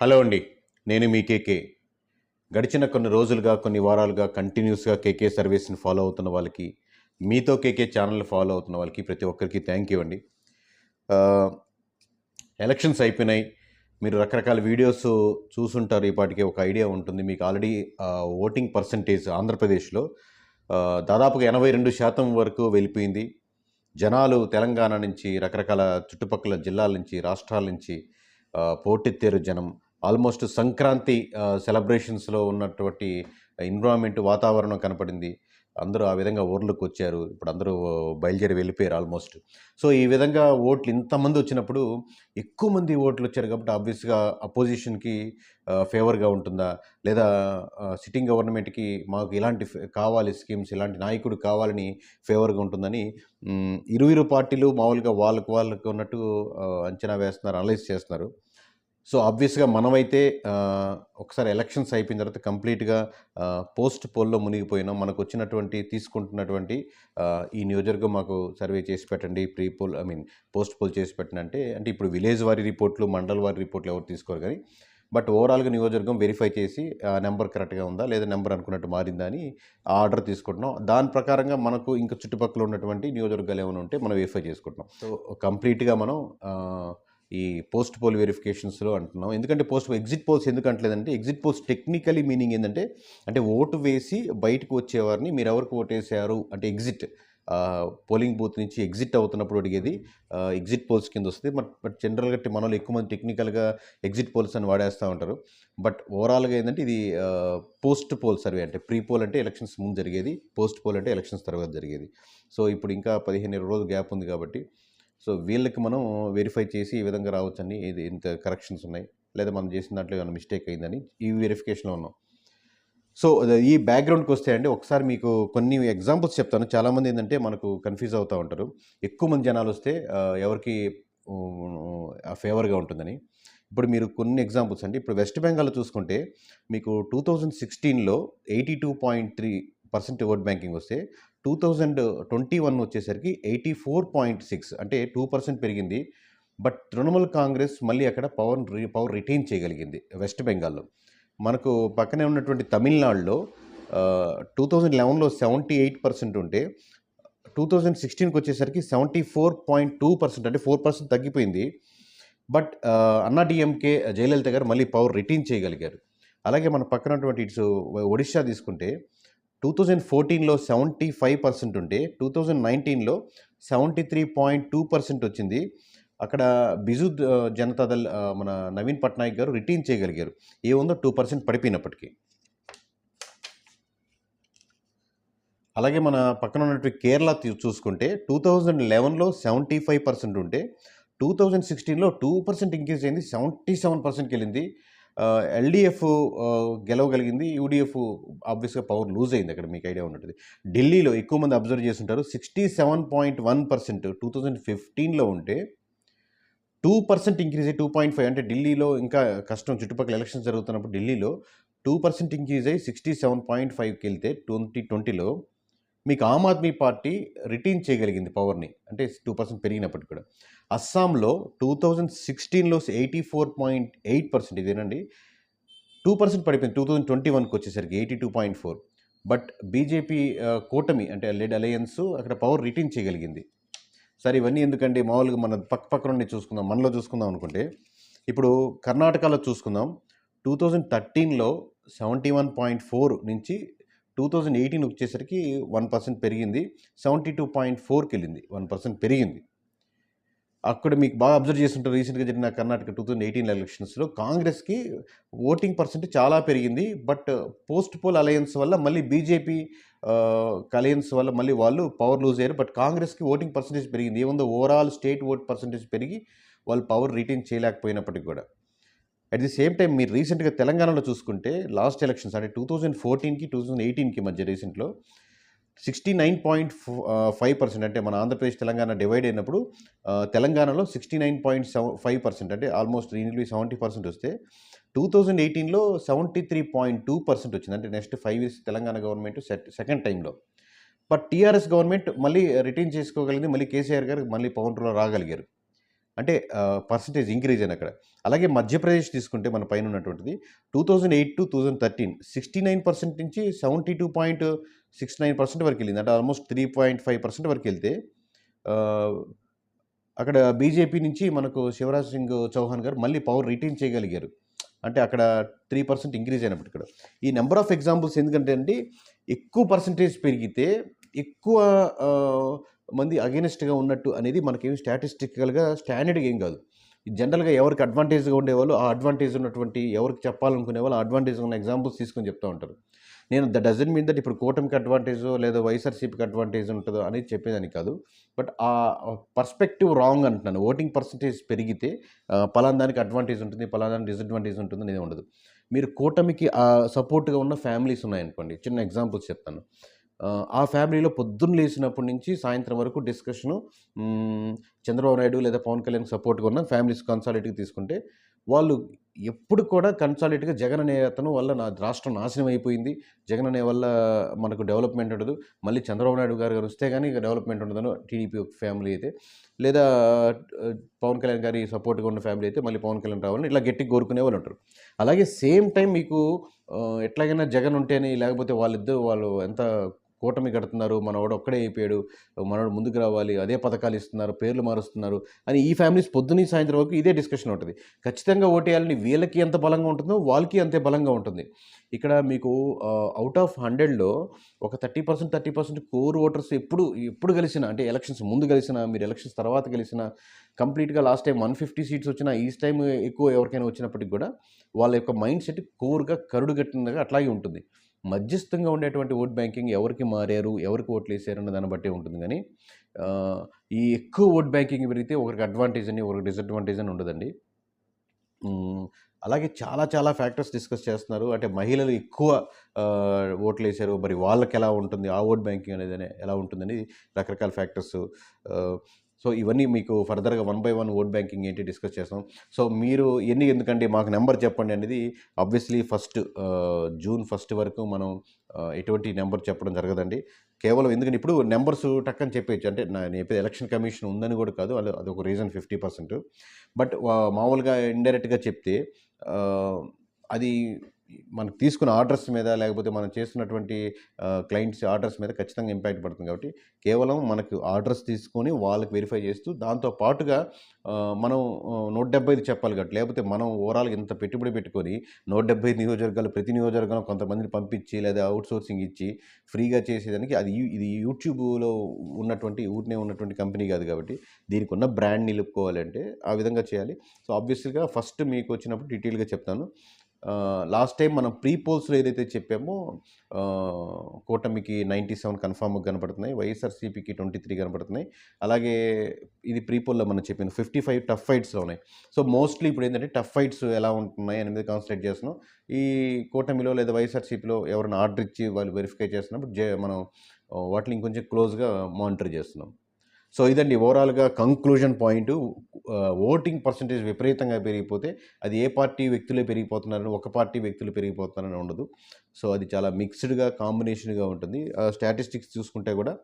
Hello అండి నేను మీ కేకే. గడిచిన కొన్ని రోజులుగా కొన్ని వారాలుగా కంటిన్యూస్గా కేకే సర్వీస్ని ఫాలో అవుతున్న వాళ్ళకి మీతో కేకే ఛానల్ ఫాలో అవుతున్న వాళ్ళకి ప్రతి ఒక్కరికి థ్యాంక్ యూ అండి. ఎలక్షన్స్ అయిపోయినాయి. మీరు రకరకాల వీడియోస్ చూసుంటారు. ఇప్పటికే ఒక ఐడియా ఉంటుంది. మీకు ఆల్రెడీ ఓటింగ్ పర్సంటేజ్ ఆంధ్రప్రదేశ్లో దాదాపుగా ఎనభై రెండు శాతం వరకు వెళ్ళిపోయింది. జనాలు తెలంగాణ నుంచి రకరకాల చుట్టుపక్కల జిల్లాల నుంచి రాష్ట్రాల నుంచి పోటెత్తేరు జనం. ఆల్మోస్ట్ సంక్రాంతి సెలబ్రేషన్స్లో ఉన్నటువంటి ఎన్విరాన్మెంట్ వాతావరణం కనపడింది. అందరూ ఆ విధంగా ఊర్లకు వచ్చారు. ఇప్పుడు అందరూ బయలుదేరి వెళ్ళిపోయారు ఆల్మోస్ట్. సో ఈ విధంగా ఓట్లు ఇంతమంది వచ్చినప్పుడు ఎక్కువ మంది ఓట్లు వచ్చారు కాబట్టి ఆబ్వియస్గా అపోజిషన్కి ఫేవర్గా ఉంటుందా? లేదా సిట్టింగ్ గవర్నమెంట్కి మాకు ఇలాంటి కావాలి స్కీమ్స్ ఇలాంటి నాయకుడు కావాలని ఫేవర్గా ఉంటుందని ఇరు ఇరు పార్టీలు మామూలుగా వాళ్ళకు వాళ్ళకు ఉన్నట్టు అంచనా వేస్తున్నారు అనలైజ్ చేస్తున్నారు. సో ఆబ్వియస్గా మనమైతే ఒకసారి ఎలక్షన్స్ అయిపోయిన తర్వాత కంప్లీట్గా పోస్ట్ పోల్లో మునిగిపోయినాం. మనకు వచ్చినటువంటి తీసుకుంటున్నటువంటి ఈ నియోజకవర్గం మాకు సర్వే చేసి పెట్టండి. Pre poll I mean post poll చేసి పెట్టండి అంటే అంటే ఇప్పుడు విలేజ్ వారి రిపోర్ట్లు మండల్ వారి రిపోర్ట్లు ఎవరు తీసుకోరు కానీ బట్ ఓవరాల్గా నియోజకవర్గం వెరిఫై చేసి ఆ నెంబర్ కరెక్ట్గా ఉందా లేదా నెంబర్ అనుకున్నట్టు మారిందా అని ఆ ఆర్డర్ తీసుకుంటున్నాం. దాని ప్రకారంగా మనకు ఇంకా చుట్టుపక్కల ఉన్నటువంటి నియోజకవర్గాలు ఏమైనా ఉంటే మనం వెరిఫై చేసుకుంటున్నాం. సో కంప్లీట్గా మనం ఈ పోస్ట్ పోల్ వెరిఫికేషన్స్లో అంటున్నాం. ఎందుకంటే పోస్ట్ ఎగ్జిట్ పోల్స్ ఎందుకు అంటలేదంటే ఎగ్జిట్ పోల్స్ టెక్నికలీ మీనింగ్ ఏంటంటే అంటే ఓటు వేసి బయటకు వచ్చేవారిని మీరు ఎవరికి ఓటేసారు? అంటే ఎగ్జిట్ పోలింగ్ బూత్ నుంచి ఎగ్జిట్ అవుతున్నప్పుడు అడిగేది ఎగ్జిట్ పోల్స్ కింద వస్తుంది. బట్ బట్ జనరల్గా మనలో ఎక్కువ మంది టెక్నికల్గా ఎగ్జిట్ పోల్స్ అని వాడేస్తూ ఉంటారు. బట్ ఓవరాల్గా ఏంటంటే ఇది పోస్ట్ పోల్ సర్వే అంటే ప్రీ పోల్ అంటే ఎలక్షన్స్ ముందు జరిగేది పోస్ట్ పోల్ అంటే ఎలక్షన్స్ తర్వాత జరిగేది. సో ఇప్పుడు ఇంకా పదిహేను ఇరవై రోజులు గ్యాప్ ఉంది కాబట్టి సో వీళ్ళకి మనం వెరిఫై చేసి ఈ విధంగా రావచ్చని ఇది ఇంత కరెక్షన్స్ ఉన్నాయి. లేదా మనం చేసిన దాంట్లో ఏమైనా మిస్టేక్ అయిందని ఈ వెరిఫికేషన్లో ఉన్నాం. సో ఈ బ్యాక్గ్రౌండ్కి వస్తే అండి ఒకసారి మీకు కొన్ని ఎగ్జాంపుల్స్ చెప్తాను. చాలామంది ఏంటంటే మనకు కన్ఫ్యూజ్ అవుతూ ఉంటారు. ఎక్కువ మంది జనాలు వస్తే ఎవరికి ఫేవర్గా ఉంటుందని. ఇప్పుడు మీరు కొన్ని ఎగ్జాంపుల్స్ అండి. ఇప్పుడు వెస్ట్ బెంగాల్ చూసుకుంటే మీకు టూ థౌజండ్ సిక్స్టీన్లో eighty two point three percent vote banking వస్తే టూ థౌజండ్ ట్వంటీ వన్ వచ్చేసరికి ఎయిటీ ఫోర్ పాయింట్ సిక్స్ అంటే టూ పర్సెంట్ పెరిగింది. బట్ తృణమూల్ కాంగ్రెస్ మళ్ళీ అక్కడ పవర్ పవర్ రిటైన్ చేయగలిగింది వెస్ట్ బెంగాల్లో. మనకు పక్కనే ఉన్నటువంటి తమిళనాడులో టూ థౌజండ్ లెవెన్లో సెవెంటీ ఎయిట్ పర్సెంట్ ఉంటే టూ థౌజండ్ సిక్స్టీన్కి వచ్చేసరికి seventy four point two percent అంటే ఫోర్ పర్సెంట్ తగ్గిపోయింది. బట్ అన్నాడిఎంకే జయలలిత గారు మళ్ళీ పవర్ రిటైన్ చేయగలిగారు. అలాగే మన పక్కనటువంటి ఇట్స్ ఒడిశా తీసుకుంటే టూ థౌజండ్ ఫోర్టీన్లో సెవెంటీ ఫైవ్ పర్సెంట్ ఉంటే టూ థౌజండ్ నైన్టీన్లో seventy three point two percent వచ్చింది. అక్కడ బిజు జనతాదళ్ మన నవీన్ పట్నాయక్ గారు రిటైన్ చేయగలిగారు. ఏముందో టూ పర్సెంట్ పడిపోయినప్పటికీ. అలాగే మన పక్కన ఉన్నటువంటి కేరళ చూసుకుంటే టూ థౌజండ్ లెవెన్లో సెవెంటీ ఫైవ్ పర్సెంట్ ఉంటే టూ థౌజండ్ సిక్స్టీన్లో టూ పర్సెంట్ ఇంక్రీజ్ అయింది సెవెంటీ సెవెన్ పర్సెంట్కి వెళ్ళింది. ఎల్డిఎఫ్ గెలవగలిగింది. యూడిఎఫ్ ఆబ్వియస్గా పవర్ లూజ్ అయింది అక్కడ మీకు ఐడియా ఉంటుంది ఢిల్లీలో ఎక్కువ మంది అబ్జర్వ్ చేస్తుంటారు. Sixty seven point one percent two thousand ఫిఫ్టీన్లో ఉంటే టూ పర్సెంట్ ఇంక్రీజ్ అయ్యి టూ పాయింట్ ఫైవ్ అంటే ఢిల్లీలో ఇంకా కష్టం. చుట్టుపక్కల ఎలక్షన్స్ జరుగుతున్నప్పుడు ఢిల్లీలో టూ పర్సెంట్ ఇంక్రీజ్ అయ్యి సిక్స్టీ సెవెన్ పాయింట్ ఫైవ్కి వెళ్తే ట్వంటీ ట్వంటీలో మీకు ఆమ్ ఆద్మీ పార్టీ రిటైన్ చేయగలిగింది పవర్ని అంటే టూ పర్సెంట్ పెరిగినప్పటికీ కూడా. అస్సాంలో టూ థౌజండ్ సిక్స్టీన్లో eighty four point eight percent ఇదేనండి. టూ పర్సెంట్ పడిపోయింది. టూ థౌజండ్ ట్వంటీ వన్కి వచ్చేసరికి eighty two point four but BJP కూటమి అంటే లెడ్ అలయన్స్ అక్కడ పవర్ రిటైన్ చేయగలిగింది. సరే ఇవన్నీ ఎందుకండి? మామూలుగా మన పక్క పక్క నుండి చూసుకుందాం. మనలో చూసుకుందాం అనుకుంటే ఇప్పుడు కర్ణాటకలో చూసుకుందాం. టూ థౌజండ్ థర్టీన్లో సెవెంటీ వన్ పాయింట్ ఫోర్ నుంచి టూ థౌజండ్ ఎయిటీన్ వచ్చేసరికి వన్ పర్సెంట్ పెరిగింది. సెవెంటీ టూ పాయింట్ ఫోర్కి వెళ్ళింది. వన్ పర్సెంట్ పెరిగింది. అక్కడ మీకు బాగా అబ్జర్వ్ చేస్తుంటారు రీసెంట్గా జరిగిన కర్ణాటక టూ థౌజండ్ ఎయిటీన్ ఎలక్షన్స్లో కాంగ్రెస్కి ఓటింగ్ పర్సెంట్ చాలా పెరిగింది. బట్ పోస్ట్ పోల్ అలయన్స్ వల్ల మళ్ళీ బీజేపీ అలయన్స్ వల్ల మళ్ళీ వాళ్ళు పవర్ లూజ్ అయ్యారు. బట్ కాంగ్రెస్కి ఓటింగ్ పర్సంటేజ్ పెరిగింది. ఏముందో? ఓవరాల్ స్టేట్ ఓట్ పర్సంటేజ్ పెరిగి వాళ్ళు పవర్ రిటైన్ చేయలేకపోయినప్పటికి కూడా. అట్ ది సేమ్ టైం మీరు రీసెంట్గా తెలంగాణలో చూసుకుంటే లాస్ట్ ఎలక్షన్స్ అంటే టూ థౌజండ్ ఫోర్టీన్కి టూ థౌజండ్ ఎయిటీన్కి మధ్య రీసెంట్లో sixty nine point five percent అంటే మన ఆంధ్రప్రదేశ్ తెలంగాణ డివైడ్ అయినప్పుడు తెలంగాణలో sixty nine point seven five percent అంటే ఆల్మోస్ట్ రీనియర్లీ సెవెంటీ పర్సెంట్ వస్తే టూ థౌజండ్ ఎయిటీన్లో seventy three point two percent వచ్చింది. అంటే next five years Telangana government set second టైంలో బట్ టీఆర్ఎస్ గవర్నమెంట్ మళ్ళీ రిటైన్ చేసుకోగలిగింది మళ్ళీ కేసీఆర్ గారు మళ్ళీ పవన్ రాగలిగారు. అంటే పర్సంటేజ్ ఇంక్రీజ్ అయిన అక్కడ. అలాగే మధ్యప్రదేశ్ తీసుకుంటే మన పైన ఉన్నటువంటిది two thousand eight to two thousand thirteen sixty nine percent నుంచి seventy two point six nine percent వరకు వెళ్ళింది. అంటే almost three point five percent వరకు వెళ్తే అక్కడ బీజేపీ నుంచి మనకు శివరాజ్ సింగ్ చౌహాన్ గారు మళ్ళీ పవర్ రిటైన్ చేయగలిగారు. అంటే అక్కడ త్రీ పర్సెంట్ ఇంక్రీజ్ అయినప్పుడు ఇక్కడ. ఈ నెంబర్ ఆఫ్ ఎగ్జాంపుల్స్ ఎందుకంటే అండి ఎక్కువ పర్సంటేజ్ పెరిగితే ఎక్కువ మంది అగెనిస్ట్గా ఉన్నట్టు అనేది మనకేమి స్టాటిస్టికల్గా స్టాండర్డ్గా ఏం కాదు. జనరల్గా ఎవరికి అడ్వాంటేజ్గా ఉండేవాళ్ళు ఆ అడ్వాంటేజ్ ఉన్నటువంటి ఎవరికి చెప్పాలనుకునే వాళ్ళు అడ్వాంటేజ్ ఉన్న ఎగ్జాంపుల్స్ తీసుకొని చెప్తూ ఉంటారు. నేను ద డజన్ మీన్ దట్ ఇప్పుడు కూటమికి అడ్వాంటేజ్ లేదా వైఎస్ఆర్సీపీకి అడ్వాంటేజ్ ఉంటుందో అనేది చెప్పేదానికి కాదు. బట్ ఆ పర్స్పెక్టివ్ రాంగ్ అంటున్నాను. ఓటింగ్ పర్సంటేజ్ పెరిగితే పలానానికి దానికి అడ్వాంటేజ్ ఉంటుంది పలానానికి డిసడ్వాంటేజ్ ఉంటుంది అనేది ఉండదు. మీరు కూటమికి సపోర్ట్గా ఉన్న ఫ్యామిలీస్ ఉన్నాయనుకోండి చిన్న ఎగ్జాంపుల్స్ చెప్తాను. ఆ, ఫ్యామిలీలో పొద్దున్న లేచినప్పటి నుంచి సాయంత్రం వరకు డిస్కషను చంద్రబాబు నాయుడు లేదా పవన్ కళ్యాణ్ సపోర్ట్గా ఉన్న ఫ్యామిలీస్ కన్సాలిటీగా తీసుకుంటే వాళ్ళు ఎప్పుడు కూడా కన్సాలిటీగా జగన్ అనే అతను వల్ల నా రాష్ట్రం నాశనం అయిపోయింది. జగన్ అనే వల్ల మనకు డెవలప్మెంట్ ఉండదు. మళ్ళీ చంద్రబాబు నాయుడు గారు గారు వస్తే కానీ ఇక డెవలప్మెంట్ ఉండదని టీడీపీ ఫ్యామిలీ అయితే లేదా పవన్ కళ్యాణ్ గారి సపోర్ట్గా ఉన్న ఫ్యామిలీ అయితే మళ్ళీ పవన్ కళ్యాణ్ రావాలని ఇట్లా గట్టి కోరుకునే వాళ్ళు ఉంటారు. అలాగే సేమ్ టైం మీకు ఎట్లాగైనా జగన్ ఉంటేనే లేకపోతే వాళ్ళిద్దరు వాళ్ళు ఎంత కూటమి కడుతున్నారు మనవాడు ఒక్కడే అయిపోయాడు మనవాడు ముందుకు రావాలి అదే పథకాలు ఇస్తున్నారు పేర్లు మారుస్తున్నారు అని ఈ ఫ్యామిలీస్ పొద్దున్నీ సాయంత్రం వరకు ఇదే డిస్కషన్ ఉంటుంది. ఖచ్చితంగా ఓటేయాలని వీళ్ళకి ఎంత బలంగా ఉంటుందో వాళ్ళకి అంతే బలంగా ఉంటుంది. ఇక్కడ మీకు అవుట్ ఆఫ్ హండ్రెడ్లో ఒక thirty percent thirty percent core voters ఎప్పుడు ఎప్పుడు కలిసినా అంటే ఎలక్షన్స్ ముందు కలిసిన మీరు ఎలక్షన్స్ తర్వాత కలిసిన కంప్లీట్గా last time one fifty seats వచ్చినా ఈ టైం ఎక్కువ ఎవరికైనా వచ్చినప్పటికి కూడా వాళ్ళ యొక్క మైండ్ సెట్ కోర్గా కరుడు కట్టినగా అట్లాగే ఉంటుంది. మధ్యస్థంగా ఉండేటువంటి ఓట్ బ్యాంకింగ్ ఎవరికి మారారు ఎవరికి ఓట్లు వేసారు అన్న దాన్ని బట్టి ఉంటుంది. కానీ ఈ ఎక్కువ ఓట్ బ్యాంకింగ్ పెరిగితే ఒకరికి అడ్వాంటేజ్ అని ఒకరికి డిసడ్వాంటేజ్ అని ఉండదండి. అలాగే చాలా చాలా ఫ్యాక్టర్స్ డిస్కస్ చేస్తున్నారు. అంటే మహిళలు ఎక్కువ ఓట్లు వేశారు మరి వాళ్ళకి ఎలా ఉంటుంది? ఆ ఓట్ బ్యాంకింగ్ అనేది ఎలా ఉంటుందని రకరకాల ఫ్యాక్టర్స్ సో ఇవన్నీ మీకు ఫర్దర్గా one by one vote banking ఏంటి డిస్కస్ చేస్తాం. సో మీరు ఎన్ని ఎందుకంటే మాకు నెంబర్ చెప్పండి అనేది ఆబ్వియస్లీ ఫస్ట్ జూన్ ఫస్ట్ వరకు మనం ఎటువంటి నెంబర్ చెప్పడం జరగదండి. కేవలం ఎందుకంటే ఇప్పుడు నెంబర్స్ టక్కని చెప్పేయచ్చు. అంటే నా- నేను చెప్పేది ఎలక్షన్ కమిషన్ ఉందని కూడా కాదు. అది అదొక రీజన్ ఫిఫ్టీ పర్సెంట్. బట్ మామూలుగా ఇండైరెక్ట్గా చెప్తే అది మనకు తీసుకున్న ఆర్డర్స్ మీద లేకపోతే మనం చేస్తున్నటువంటి క్లయింట్స్ ఆర్డర్స్ మీద ఖచ్చితంగా ఇంపాక్ట్ పడుతుంది కాబట్టి కేవలం మనకు ఆర్డర్స్ తీసుకొని వాళ్ళకి వెరిఫై చేస్తూ దాంతో పాటుగా మనం నూట డెబ్బై ఐదు చెప్పాలి కాబట్టి లేకపోతే మనం ఓవరాల్గా ఇంత పెట్టుబడి పెట్టుకొని నూట డెబ్బై ఐదు నియోజకవర్గాలు ప్రతి నియోజకవర్గం కొంతమందిని పంపించి లేదా అవుట్ సోర్సింగ్ ఇచ్చి ఫ్రీగా చేసేదానికి అది ఇది యూట్యూబ్లో ఉన్నటువంటి ఊరినే ఉన్నటువంటి కంపెనీ కాదు కాబట్టి దీనికి ఉన్న బ్రాండ్ నిలుపుకోవాలంటే ఆ విధంగా చేయాలి. సో ఆబ్వియస్లీగా ఫస్ట్ మీకు వచ్చినప్పుడు డీటెయిల్గా చెప్తాను. లాస్ట్ టైం మనం ప్రీ పోల్స్లో ఏదైతే చెప్పామో కూటమికి నైంటీ సెవెన్ కన్ఫామ్గా కనపడుతున్నాయి వైఎస్ఆర్సీపీకి ట్వంటీ త్రీ కనపడుతున్నాయి. అలాగే ఇది ప్రీ పోల్లో మనం చెప్పింది ఫిఫ్టీ ఫైవ్ టఫ్ ఫైట్స్లో ఉన్నాయి సో మోస్ట్లీ ఇప్పుడు ఏంటంటే టఫ్ ఫైట్స్ ఎలా ఉంటున్నాయి అనేది కాన్సన్ట్రేట్ చేస్తున్నాం. ఈ కూటమిలో లేదా వైఎస్ఆర్సీపీలో ఎవరైనా ఆర్డర్ ఇచ్చి వాళ్ళు వెరిఫై చేస్తున్నప్పుడు జే మనం వాటిని ఇంకొంచెం క్లోజ్గా మానిటర్ చేస్తున్నాం. సో ఇదండి ఓవరాల్గా కంక్లూజన్ పాయింట్ ఓటింగ్ పర్సంటేజ్ విపరీతంగా పెరిగిపోతే అది ఏ పార్టీ వ్యక్తులే పెరిగిపోతున్నారని ఒక పార్టీ వ్యక్తులు పెరిగిపోతున్నారని ఉండదు. సో అది చాలా మిక్స్డ్గా కాంబినేషన్గా ఉంటుంది. స్టాటిస్టిక్స్ చూసుకుంటే కూడా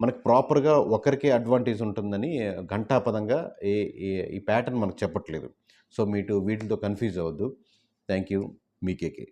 మనకు ప్రాపర్గా ఒకరికే అడ్వాంటేజ్ ఉంటుందని ఘంటాపదంగా ఏ ఏ- ఈ ప్యాటర్న్ మనకు చెప్పట్లేదు. సో మీటు వీటితో కన్ఫ్యూజ్ అవ్వద్దు. Thank you మీకేకే